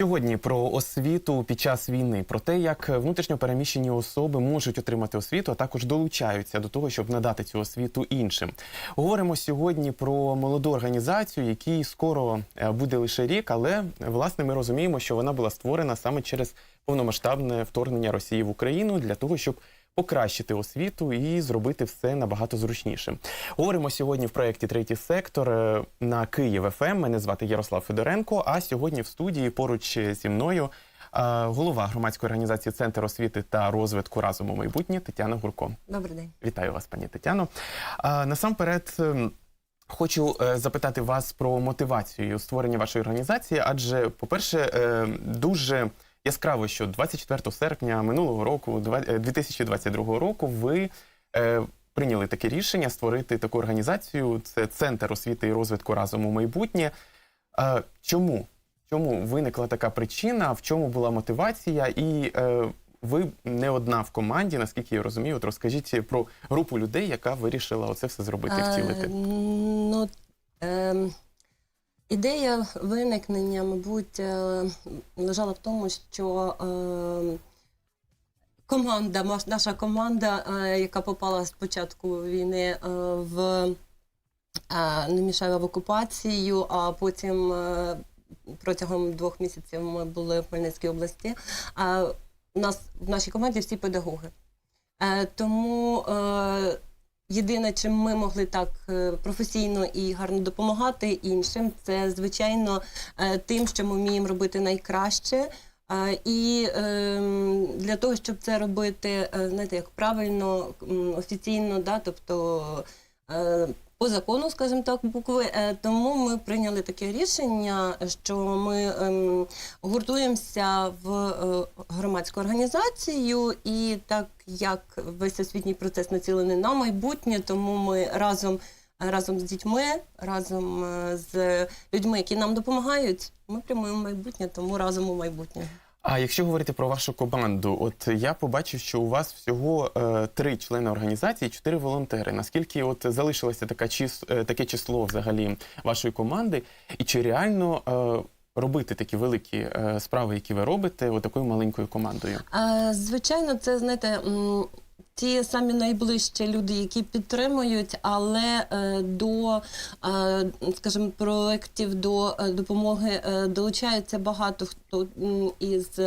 Сьогодні про освіту під час війни, про те, як внутрішньопереміщені особи можуть отримати освіту, а також долучаються до того, щоб надати цю освіту іншим. Говоримо сьогодні про молоду організацію, якій скоро е, буде лише рік, але власне ми розуміємо, що вона була створена саме через повномасштабне вторгнення Росії в Україну для того, щоб покращити освіту і зробити все набагато зручніше. Говоримо сьогодні в проєкті Третій сектор е, на Київ ФМ. Мене звати Ярослав Федоренко. А сьогодні в студії поруч зі мною е, голова громадської організації Центр освіти та розвитку разом у майбутнє Тетяна Гурко. Добрий день. Вітаю вас, пані Тетяно. Насамперед. ем, Хочу е, запитати вас про мотивацію створення вашої організації, адже, по-перше, е, дуже яскраво, що 24 серпня минулого року, два- е, 2022 року, ви е, прийняли таке рішення створити таку організацію. Це Центр освіти і розвитку разом у майбутнє. Е, чому? Чому виникла така причина? В чому була мотивація? І е, ви не одна в команді, наскільки я розумію. От розкажіть про групу людей, яка вирішила оце все зробити, Е, втілити. ну, ем, ідея виникнення, мабуть, е, лежала в тому, що ем, команда, наша команда, е, яка попала з початку війни е, в е, Немішаєва в окупацію, а потім е, протягом двох місяців ми були в Хмельницькій області. А нас в нашій команді всі педагоги. Е, Тому е, єдине, чим ми могли так е, професійно і гарно допомагати іншим, це звичайно е, тим, що ми вміємо робити найкраще. Е, І ем, для того, щоб це робити, знаєте, як правильно, офіційно, да, тобто по закону, скажімо так, букви. Е, Тому ми прийняли таке рішення, що ми ем, гуртуємося в е, громадську організацію, і так як весь освітній процес націлений на майбутнє, тому ми разом. Разом з дітьми, разом е, з людьми, які нам допомагають, ми прямуємо майбутнє, тому разом у майбутнє. А якщо говорити про вашу команду, от я побачив, що у вас всього е, три члени організації, чотири волонтери. Наскільки от залишилося така чис, е, таке число взагалі вашої команди, і чи реально е, робити такі великі е, справи, які ви робите, отакою такою маленькою командою? Е, Звичайно, це знаєте. м, Ті самі найближчі люди, які підтримують, але е, до, е, скажімо, проєктів до е, допомоги долучається багато хто із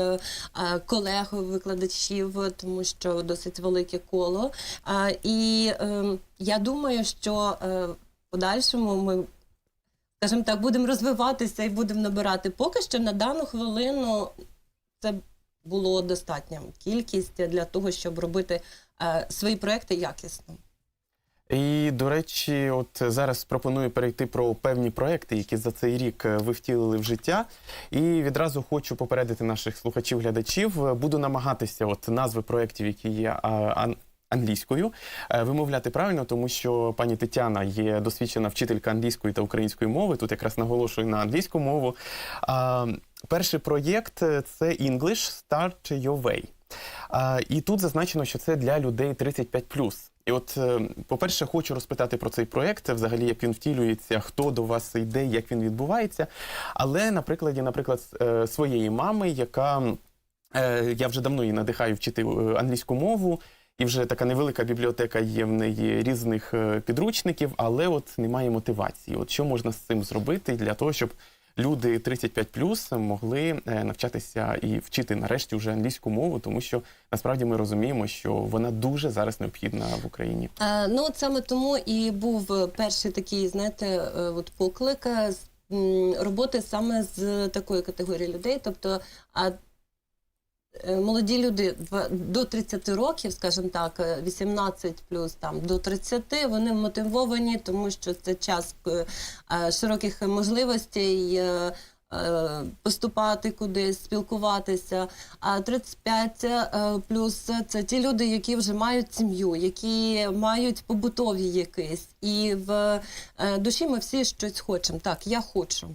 колег, викладачів, тому що досить велике коло. І я думаю, що в подальшому ми скажімо так, будемо розвиватися і будемо набирати. Поки що на дану хвилину це було достатня кількість для того, щоб робити свої проекти якісно. І до речі, от зараз пропоную перейти про певні проекти, які за цей рік е, ви втілили в життя. І відразу хочу попередити наших слухачів-глядачів. Е, Буду намагатися от назви проєктів, які є ан- англійською, е, вимовляти правильно, тому що пані Тетяна є досвідчена вчителька англійської та української мови. Тут якраз наголошую на англійську мову. Перший проєкт е, це English Start Your Way. І тут зазначено, що це для людей 35+. І от, е, по-перше, хочу розпитати про цей проєкт, взагалі, як він втілюється, хто до вас йде, як він відбувається. Але на прикладі, наприклад, е, своєї мами, яка е, я вже давно її надихаю вчити англійську мову. І вже така невелика бібліотека є в неї різних підручників, але от немає мотивації. От що можна з цим зробити для того, щоб люди 35 могли е, навчатися і вчити нарешті вже англійську мову, тому що насправді ми розуміємо, що вона дуже зараз необхідна в Україні. А, ну, от саме тому і був е, перший такий, знаєте, е, от поклик е, з роботи саме з такої категорії людей. Тобто, а е, молоді люди до 30 років, скажімо так, е, 18 плюс там до 30, вони мотивовані, тому що це час е, е, широких можливостей. е, е, поступати кудись, спілкуватися. А 35 е, плюс це ті люди, які вже мають сім'ю, які мають побутові якісь. І в е, душі ми всі щось хочемо. Так, я хочу.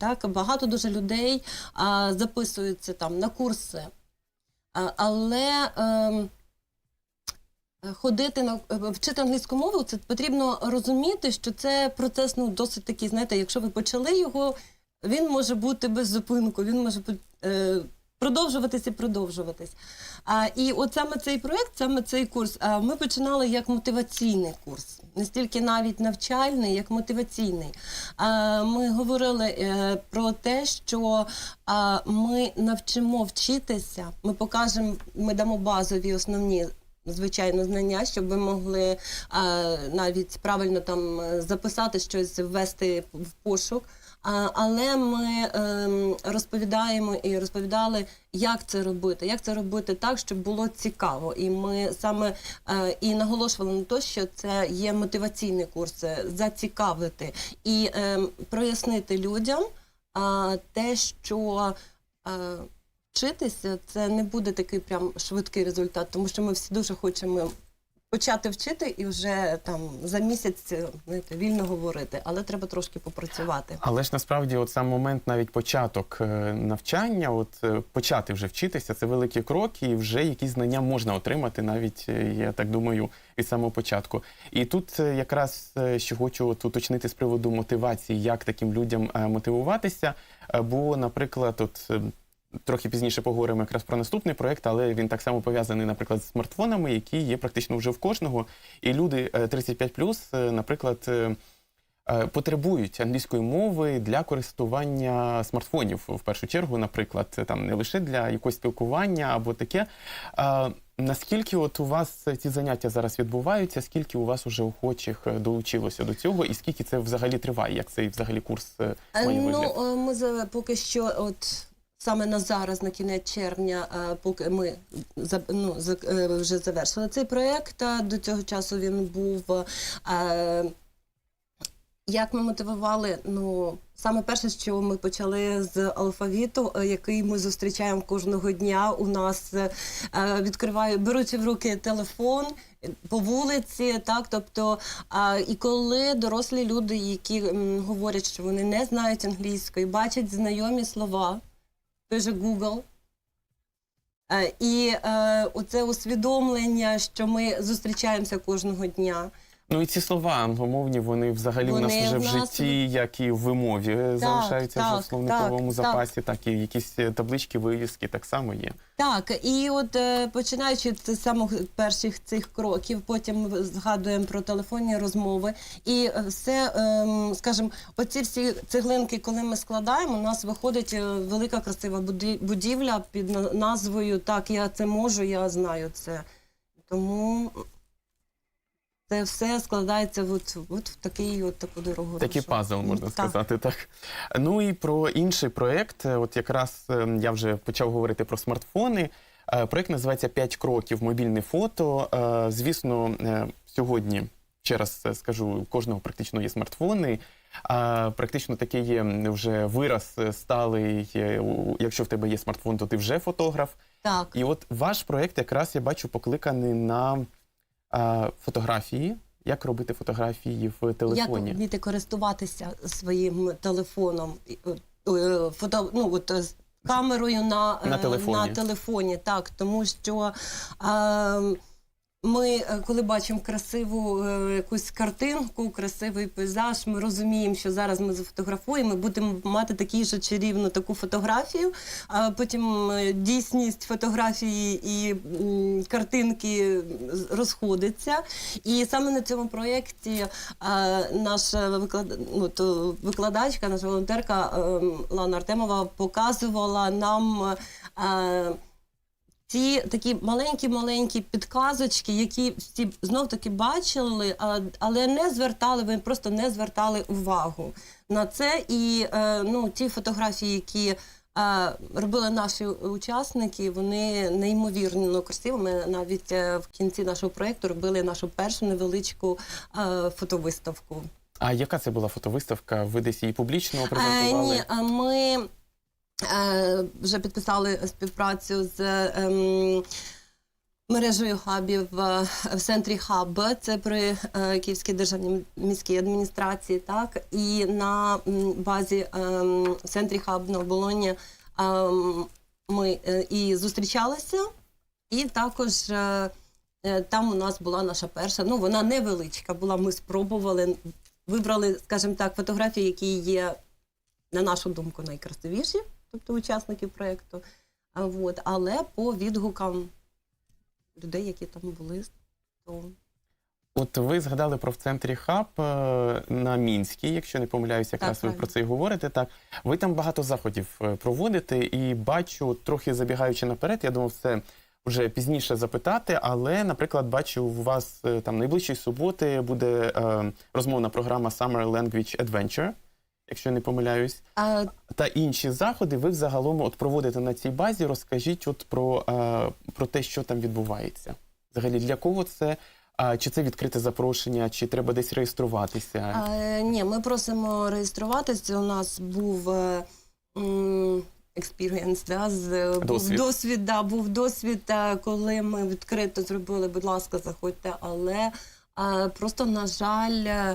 Так, багато дуже людей а, записуються там на курси. А, але ем, ходити на е, вчити англійську мову, це потрібно розуміти, що це процес ну, досить такий, знаєте, якщо ви почали його, він може бути без зупинку, він може бу- е, продовжуватись і продовжуватись. А, і от саме цей проєкт, саме цей курс, а, ми починали як мотиваційний курс, не стільки навіть навчальний, як мотиваційний. А, ми говорили е, про те, що а, ми навчимо вчитися, ми покажемо, ми дамо базові основні. Звичайно, знання, щоб ви могли а, навіть правильно там записати щось, ввести в пошук. Але ми ем, розповідаємо і розповідали, як це робити, як це робити так, щоб було цікаво. І ми саме е, і наголошували на те, що це є мотиваційний курс, зацікавити і ем, прояснити людям те, що. е, Вчитися це не буде такий прям швидкий результат, тому що ми всі дуже хочемо почати вчити і вже там за місяць знаєте, вільно говорити, але треба трошки попрацювати. Але ж насправді, от сам момент, навіть початок е, навчання, от е, почати вже вчитися, це великий крок, і вже якісь знання можна отримати, навіть е, я так думаю, від самого початку. І тут е, якраз е, ще хочу от уточнити з приводу мотивації, як таким людям е, мотивуватися. Е, Бо, наприклад, от. Е, Трохи пізніше поговоримо якраз про наступний проект, але він так само пов'язаний, наприклад, з смартфонами, які є практично вже в кожного. І люди е, 35+, е, наприклад, е, е, потребують англійської мови для користування смартфонів в першу чергу, наприклад, там не лише для якогось спілкування або таке. Наскільки от у вас ці заняття зараз відбуваються? Скільки у вас уже охочих е, долучилося до цього, і скільки це взагалі триває? Як цей взагалі курс е, Е, має Ну, вигляд? е, ми поки що, от саме на зараз, на кінець червня, е, поки ми ну, е, вже завершили цей проєкт. До цього часу він був. е, Як ми мотивували? Ну, саме перше, що ми почали з алфавіту, який ми зустрічаємо кожного дня. У нас відкриваю, беручи в руки телефон по вулиці, так тобто, а, і коли дорослі люди, які м, говорять, що вони не знають англійської, бачать знайомі слова, той же Google. Е, І е, оце усвідомлення, що ми зустрічаємося кожного дня. Ну і ці слова англомовні, вони взагалі в нас вже в в нас- житті, як і в вимові, е, залишаються вже в так, словниковому так, запасі, так. і якісь е, таблички, вивіски так само є. Так, і от е, починаючи з самих перших цих кроків, потім згадуємо про телефонні розмови, і все, ем, скажімо, оці всі цеглинки, коли ми складаємо, у нас виходить велика красива буді- будівля під назвою Так, я це можу, я знаю це. Тому це все складається от, от в такий от таку дорогу. Такий пазл, можна Так. сказати, так. Ну і про інший проєкт. Е, От якраз е, я вже почав говорити про смартфони. Е, Проєкт називається «5 кроків. Мобільне фото. Звісно, сьогодні, ще раз скажу, у кожного практично є смартфони. А практично такий є вже вираз сталий. Якщо в тебе є смартфон, то ти вже фотограф. Так. І от ваш проєкт якраз я бачу покликаний на фотографії. Як робити фотографії в телефоні? Як вміти користуватися своїм телефоном, е, е, фото, ну, от, е, камерою на, На телефоні. на телефоні, так, тому що е, ми, е, коли бачимо красиву е, якусь картинку, красивий пейзаж, ми розуміємо, що зараз ми зафотографуємо, будемо мати таку же чарівну таку фотографію, а потім е, дійсність фотографії і картинки розходиться. І саме на цьому проєкті наша ну, викладачка, наша волонтерка е, Лана Артемова показувала нам. Ці такі маленькі-маленькі підказочки, які всі знов таки бачили, але не звертали, ви просто не звертали увагу на це. І е, ну, ті фотографії, які е, робили наші учасники, вони неймовірно красиві. Ми навіть е, в кінці нашого проєкту робили нашу першу невеличку фотовиставку. А яка це була фотовиставка? Ви десь її публічно Е, ні, ми вже підписали співпрацю з ем, мережею хабів е, в центрі хаб. Це при е, Київській державній міській адміністрації. Так і на базі ем, в центрі хаб на оболоні ем, ми е, і зустрічалися, і також. е, е, Там у нас була наша перша, ну вона невеличка була. Ми спробували, вибрали, скажімо так, фотографії, які є на нашу думку, найкрасивіші, тобто учасників проєкту. От, але по відгукам людей, які там були, то От ви згадали про в центрі хаб е, на Мінській, якщо не помиляюся, якраз ви правильно. про це і говорите. Так ви там багато заходів е, проводите, і бачу, трохи забігаючи наперед, я думав, це вже пізніше запитати. Але, наприклад, бачу, у вас е, там найближчої суботи буде розмовна програма Summer Language Adventure, якщо не помиляюсь. а, Та інші заходи ви взагалом от проводите на цій базі. Розкажіть от про, е, про те, що там відбувається. Взагалі, для кого це? А, чи це відкрите запрошення, чи треба десь реєструватися? а, ні, ми просимо реєструватися. У нас був е, experience, да, з, був Досвід. досвід, да, був досвід, е, коли ми відкрито зробили, будь ласка, заходьте, але е, просто, на жаль,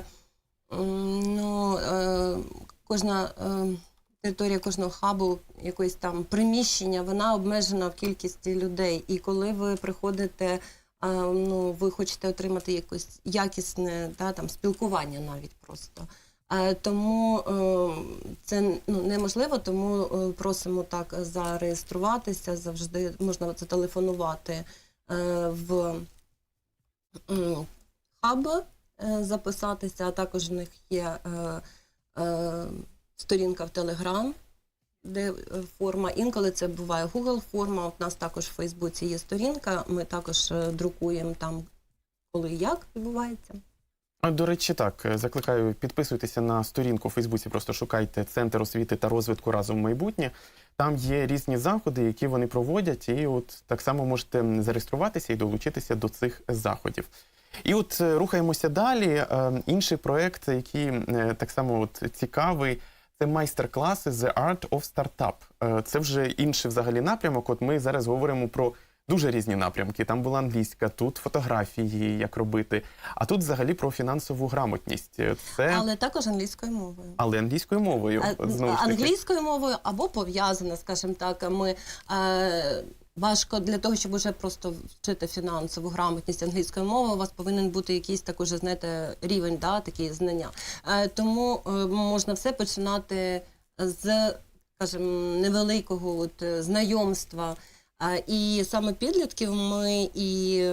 ну, е, кожна е, територія кожного хабу, якоїсь там приміщення, вона обмежена в кількості людей. І коли ви приходите, е, ну, ви хочете отримати якось якісне да, там, спілкування навіть просто. Тому це ну, неможливо, тому просимо так зареєструватися. Завжди можна зателефонувати в хаб, записатися, а також в них є е, е, сторінка в Телеграм, де е, форма. Інколи це буває Google форма. У нас також в Фейсбуці є сторінка. Ми також е, друкуємо там, коли і як відбувається. До речі, так е, закликаю підписуйтеся на сторінку у Фейсбуці. Просто шукайте центр освіти та розвитку разом в майбутнє. Там є різні заходи, які вони проводять, і от так само можете зареєструватися і долучитися до цих заходів. І от е, рухаємося далі. Е, Інший проект, який е, так само от цікавий, це майстер-класи The Art of Startup. Це вже інший взагалі напрямок. От ми зараз говоримо про дуже різні напрямки. Там була англійська, тут фотографії, як робити. А тут взагалі про фінансову грамотність. Це але, також англійською мовою. Але англійською мовою. А, знову ж таки. англійською мовою або пов'язане, скажімо так. Ми е, важко для того, щоб уже просто вчити фінансову грамотність англійської мови, у вас повинен бути якийсь також, знаєте, рівень, да, такі знання. Е, тому е, можна все починати з, скажімо, невеликого от, е, знайомства. І саме підлітків ми і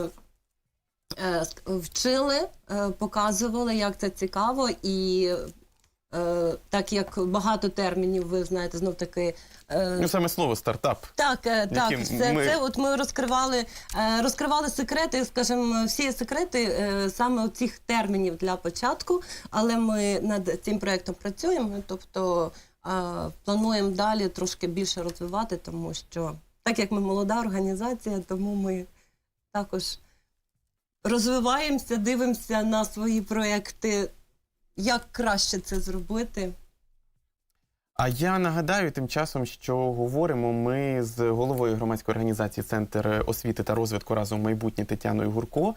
вчили, показували, як це цікаво, і так як багато термінів, ви знаєте, знов таки. е, Ну, саме слово стартап. так, е, так, це, ми- це от ми розкривали, е, розкривали секрети, скажімо, всі секрети е, саме цих термінів для початку, але ми над цим проєктом працюємо, тобто е, плануємо далі трошки більше розвивати, тому що так як ми молода організація, тому ми також розвиваємося, дивимося на свої проєкти, як краще це зробити. А я нагадаю тим часом, що говоримо ми з головою громадської організації Центр освіти та розвитку разом майбутнє Тетяною Гурко.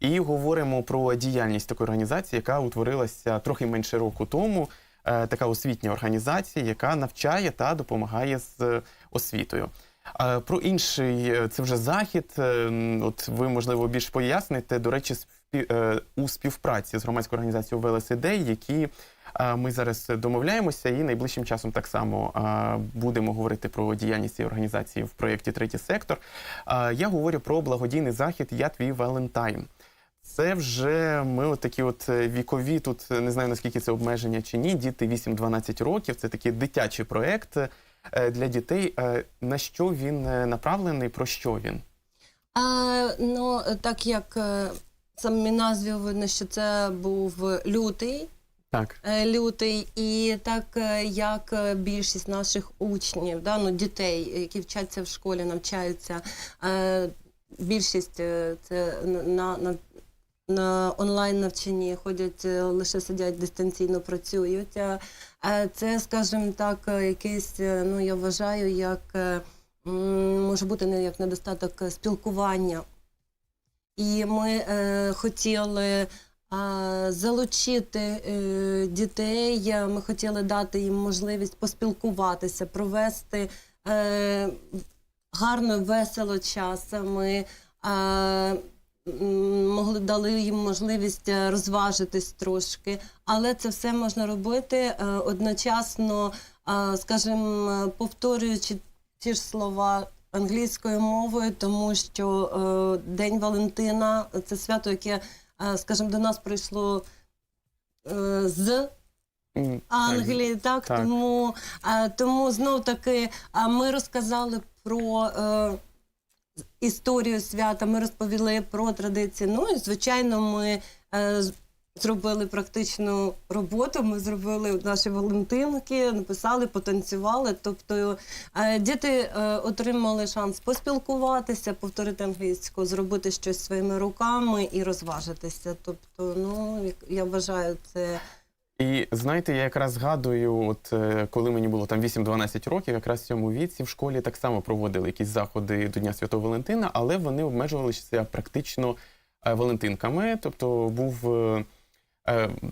І говоримо про діяльність такої організації, яка утворилася трохи менше року тому. Е, Така освітня організація, яка навчає та допомагає з освітою. Е, Про інший е, це вже захід. От ви можливо більш поясните. До речі, у співпраці з громадською організацією «Велосидей», які е, ми зараз домовляємося, і найближчим часом так само е, будемо говорити про діяльність цієї організації в проєкті Третій сектор. Е, Я говорю про благодійний захід Я твій Валентайн. Це вже ми от такі от е, вікові, тут е, не знаю наскільки це обмеження чи ні. Діти 8-12 років. Це такий дитячий проект е, для дітей. Е, На що він е, направлений? Про що він? А, ну, так як самі назві видно, що це був лютий, Так. е, лютий, і так е, як е, більшість наших учнів, да, ну, дітей, які вчаться в школі, навчаються, більшість це на, на на онлайн навчанні, ходять лише сидять дистанційно працюють. Це, скажімо так, якийсь, ну я вважаю, як може бути не як недостаток спілкування. І ми е, хотіли залучити е, дітей. е, Ми хотіли дати їм можливість поспілкуватися, провести е, гарно, весело час. Ми могли дали їм можливість розважитись трошки, але це все можна робити одночасно, скажімо, повторюючи ті ж слова англійською мовою, тому що е, День Валентина це свято, яке, е, скажімо, до нас прийшло е, з Англії, так, Так. тому, е, тому знов таки е, ми розказали про е, історію свята, ми розповіли про традиції. Ну і звичайно, ми е, зробили практичну роботу. Ми зробили наші Валентинки, написали, потанцювали. Тобто е, діти е, отримали шанс поспілкуватися, повторити англійську, зробити щось своїми руками і розважитися. Тобто, ну я вважаю, це. І знаєте, я якраз згадую, от е, коли мені було там 8-12 років, якраз в цьому віці в школі так само проводили якісь заходи до Дня Святого Валентина, але вони обмежувалися практично Валентинками. Тобто був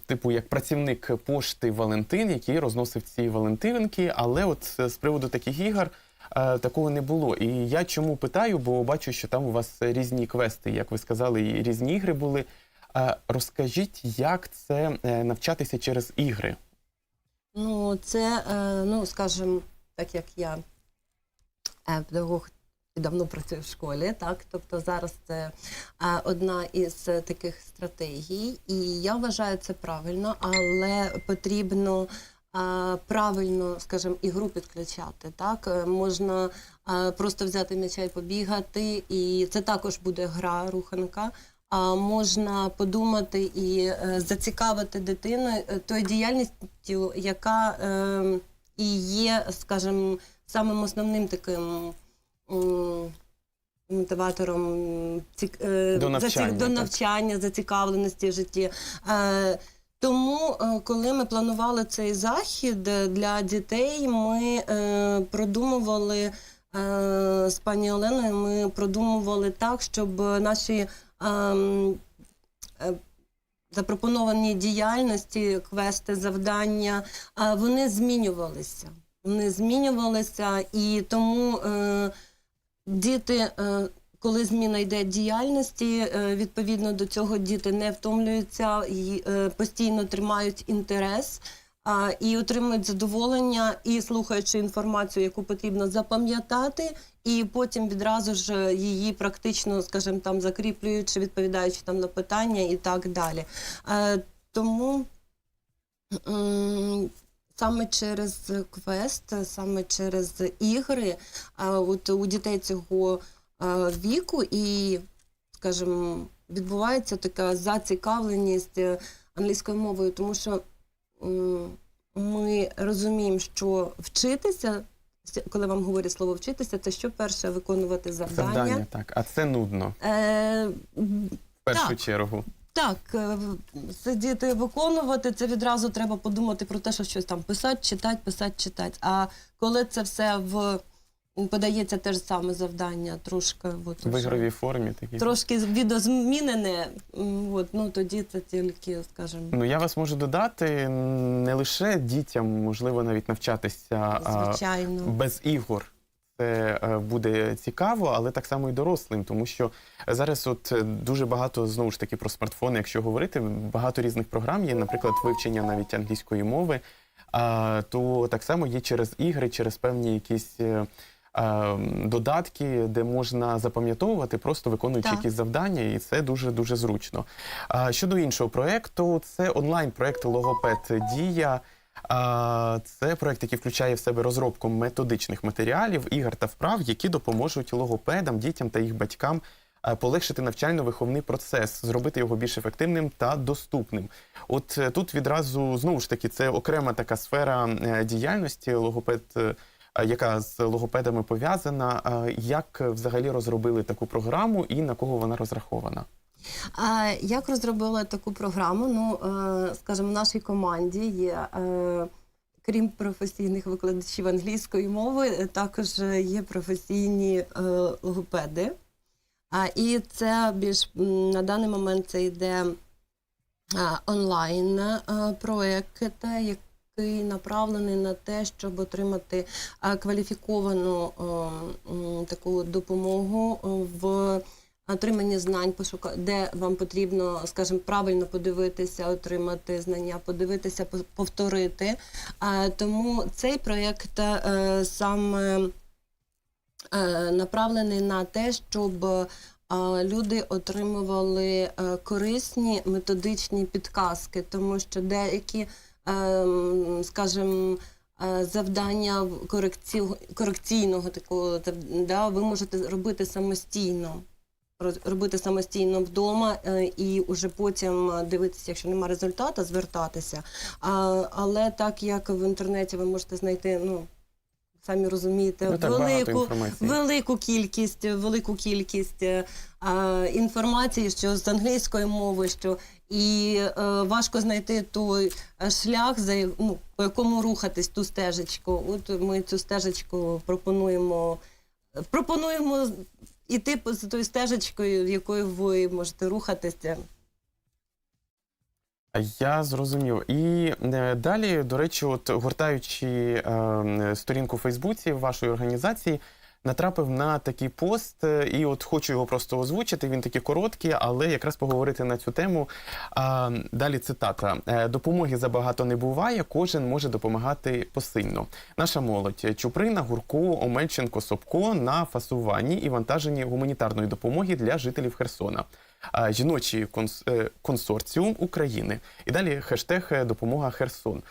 типу як працівник пошти Валентин, який розносив ці Валентинки. Але от е, з приводу таких ігор. е, Такого не було. І я чому питаю, бо бачу, що там у вас різні квести, як ви сказали, і різні ігри були. Е, Розкажіть, як це е, навчатися через ігри? Ну, це, е, ну, скажімо, так як я е, педагог давно працюю в школі, так, тобто зараз це одна із е, таких стратегій, і я вважаю це правильно, але потрібно правильно, скажімо, ігру підключати. Так, Е, можна просто взяти м'яча і побігати, і це також буде гра руханка. А можна подумати і е, зацікавити дитину тою діяльністю, яка е, і є, скажімо, самим основним таким мотиватором цік- е, До заці- навчання, до навчання, зацікавленості в житті. Е, тому, е, коли ми планували цей захід для дітей, ми продумували з пані Оленою, ми продумували так, щоб наші ем, запропоновані діяльності, квести, завдання, вони змінювалися. Вони змінювалися, і тому діти, е, коли зміна йде діяльності, е, відповідно до цього діти не втомлюються і е, постійно тримають інтерес. І отримують задоволення, і слухаючи інформацію, яку потрібно запам'ятати, і потім відразу ж її практично, скажімо, там закріплюючи, відповідаючи там на питання і так далі. Тому саме через квест, саме через ігри, а от у дітей цього віку і, скажімо, відбувається така зацікавленість е, англійською мовою, тому що ми розуміємо, що вчитися, коли вам говорять слово вчитися, це що перше виконувати завдання. Завдання, так. А це нудно Е, в першу Так. чергу. Так, е, сидіти виконувати, це відразу треба подумати про те, що щось там писати, читати, писати, читати. А коли це все в подається те ж саме завдання, трошки от, В ігровій формі такі. трошки відозмінене, от, ну тоді це тільки, скажімо, Ну я вас можу додати не лише дітям, можливо, навіть навчатися а, звичайно. без ігор. Це е, буде цікаво, але так само і дорослим, тому що зараз от е, дуже багато знову ж таки про смартфони, якщо говорити, багато різних програм є, наприклад, вивчення навіть англійської мови. То так само є через ігри, через певні якісь е, додатки, де можна запам'ятовувати, просто виконуючи Так. якісь завдання, і це дуже дуже зручно. Щодо іншого проекту, це онлайн-проект Логопед Дія. Це проект, який включає в себе розробку методичних матеріалів, ігор та вправ, які допоможуть логопедам, дітям та їх батькам полегшити навчально-виховний процес, зробити його більш ефективним та доступним. От е, тут відразу знову ж таки це окрема така сфера е, діяльності логопед. е, Яка з логопедами пов'язана, як взагалі розробили таку програму і на кого вона розрахована? Як розробила таку програму? Ну, е, скажімо, в нашій команді є. е, Крім професійних викладачів англійської мови, е, також є професійні логопеди. І це більш на даний момент це йде онлайн проект, який направлений на те, щоб отримати кваліфіковану таку допомогу в отриманні знань, пошука, де вам потрібно, скажімо, правильно подивитися, отримати знання, подивитися, по- повторити. Тому цей проєкт е, саме е, направлений на те, щоб е, люди отримували корисні методичні підказки, тому що деякі, ем, скажімо, завдання корекційного такого да, ви можете робити самостійно. Робити самостійно вдома е, і уже потім е, дивитися, якщо немає результату, звертатися. А, але так як в інтернеті ви можете знайти, ну самі розумієте, Ну, велику, велику кількість, велику кількість е, а, інформації, що з англійської мови, що і е, важко знайти той шлях, за ну, по якому рухатись ту стежечку. От ми цю стежечку пропонуємо. Пропонуємо іти за тою стежечкою, якою ви можете рухатися. Я зрозумів. І е, далі, до речі, от гортаючи е, сторінку в Фейсбуці вашої організації, натрапив на такий пост, е, і от хочу його просто озвучити. Він такий короткий, але якраз поговорити на цю тему. Далі цитата: Е, допомоги забагато не буває, кожен може допомагати посильно. Наша молодь Чуприна, Гурко, Омельченко, Собко на фасуванні і вантаженні гуманітарної допомоги для жителів Херсона. Жіночий е, консорціум України. І далі хештег допомога Херсон.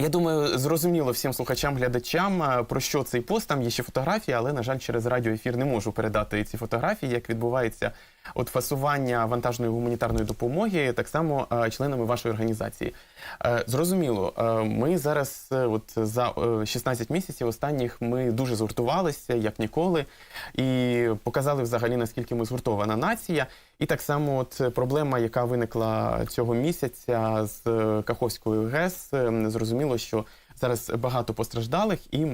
Я думаю, зрозуміло всім слухачам, глядачам, е, про що цей пост. Там є ще фотографії, але, на жаль, через радіоефір не можу передати ці фотографії, як відбувається от фасування вантажної гуманітарної допомоги, так само е, членами вашої організації. Е, Зрозуміло, е, ми зараз, от за е, 16 місяців останніх, ми дуже згуртувалися, як ніколи, і показали взагалі наскільки ми згуртована нація. І так само, от проблема, яка виникла цього місяця з Каховською ГЕС, зрозуміло, що зараз багато постраждалих, і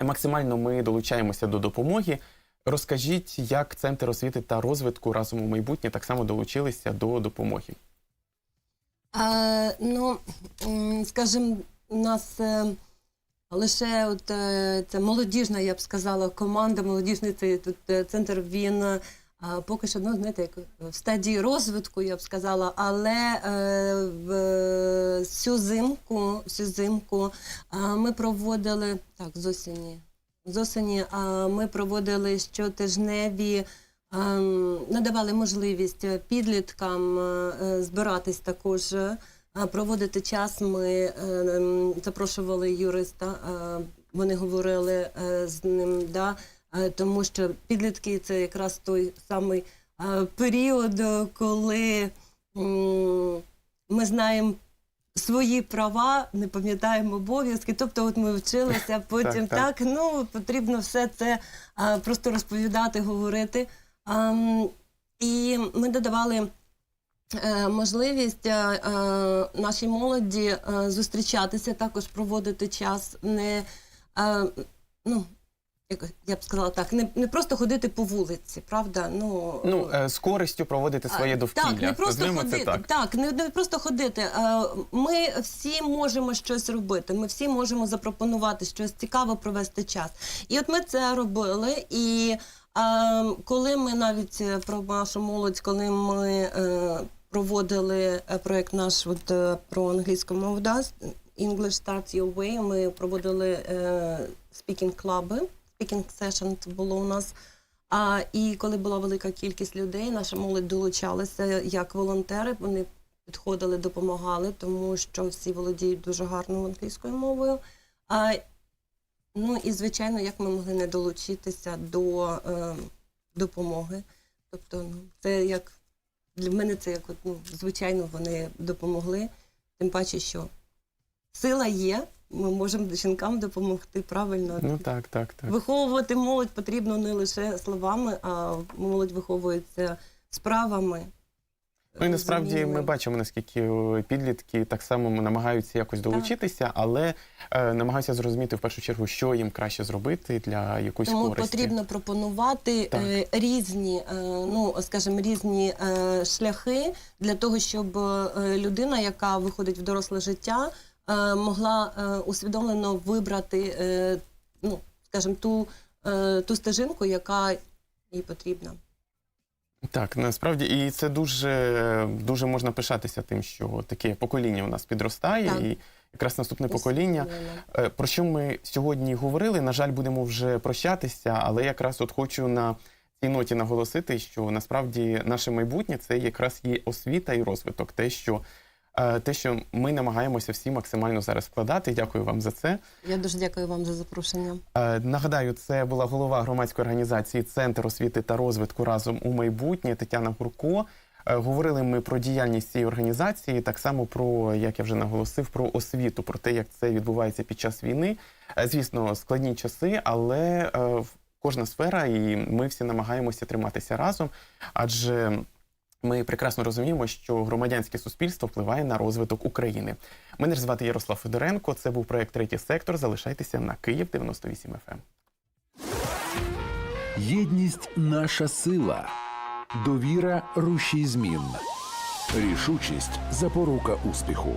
максимально ми долучаємося до допомоги. Розкажіть, як центр освіти та розвитку разом у майбутнє так само долучилися до допомоги. Е, ну, скажімо, у нас е, лише от, е, це молодіжна, я б сказала, команда, молодіжний цей тут е, центр, він поки що, ну, знаєте, як в стадії розвитку, я б сказала, але в всю зимку, всю зимку ми проводили, так, з осені, з осені ми проводили щотижневі ем, надавали можливість підліткам е, збиратись також, е, проводити час. Ми ем, запрошували юриста, е, вони говорили з ним, да, тому що підлітки це якраз той самий період, коли ми знаємо. Свої права, не пам'ятаємо обов'язки. Тобто, от ми вчилися, потім так. так, ну потрібно все це а, просто розповідати, говорити. Ам, і ми додавали е, можливість е, е, нашій молоді зустрічатися, також проводити час, не, ну, я б сказала так, не, не просто ходити по вулиці, правда? Ну, Ну, е, з користю проводити своє довкілля. Так, не просто Назвемо ходити. це так. Так, не, не просто ходити. Е, Ми всі можемо щось робити. Ми всі можемо запропонувати щось цікаво провести час. І от ми це робили. І е, коли ми навіть е, про нашу молодь, коли ми е, проводили е, проект наш от, е, про англійську мову, да, English Starts Your Way, ми проводили е, speaking speaking session це було у нас. А, і коли була велика кількість людей, наша молодь долучалася як волонтери. Вони підходили, допомагали, тому що всі володіють дуже гарно англійською мовою. А, ну і звичайно, як ми могли не долучитися до е, допомоги. Тобто, ну, це як для мене це як ну, звичайно, вони допомогли. Тим паче, що сила є, ми можемо жінкам допомогти правильно. Ну так, так, так. Виховувати молодь потрібно не лише словами, а молодь виховується справами. Ну і насправді ми розумінням. бачимо, наскільки е, підлітки так само намагаються якось долучитися, але е, намагаються зрозуміти в першу чергу, що їм краще зробити для якоїсь Тому користі. потрібно пропонувати Так. е, різні, е, ну скажімо, різні е, шляхи для того, щоб е, людина, яка виходить в доросле життя, могла е, усвідомлено вибрати, е, ну скажімо, ту, е, ту стежинку, яка їй потрібна. Так, насправді, і це дуже, дуже можна пишатися тим, що таке покоління у нас підростає, Так. і якраз наступне покоління. Е, Про що ми сьогодні говорили? На жаль, будемо вже прощатися, але якраз от хочу на цій ноті наголосити, що насправді наше майбутнє це якраз є освіта і розвиток. Те, що, е, те, що ми намагаємося всі максимально зараз вкладати. Дякую вам за це. Я дуже дякую вам за запрошення. Е, Нагадаю, це була голова громадської організації Центр освіти та розвитку разом у майбутнє Тетяна Гурко. Е, Говорили ми про діяльність цієї організації, так само про, як я вже наголосив, про освіту, про те, як це відбувається під час війни. Е, Звісно, складні часи, але е, кожна сфера, і ми всі намагаємося триматися разом, адже ми прекрасно розуміємо, що громадянське суспільство впливає на розвиток України. Мене ж звати Ярослав Федоренко. Це був проект Третій сектор. Залишайтеся на Київ 98 FM. Єдність наша сила. Довіра рушій змін. Рішучість запорука успіху.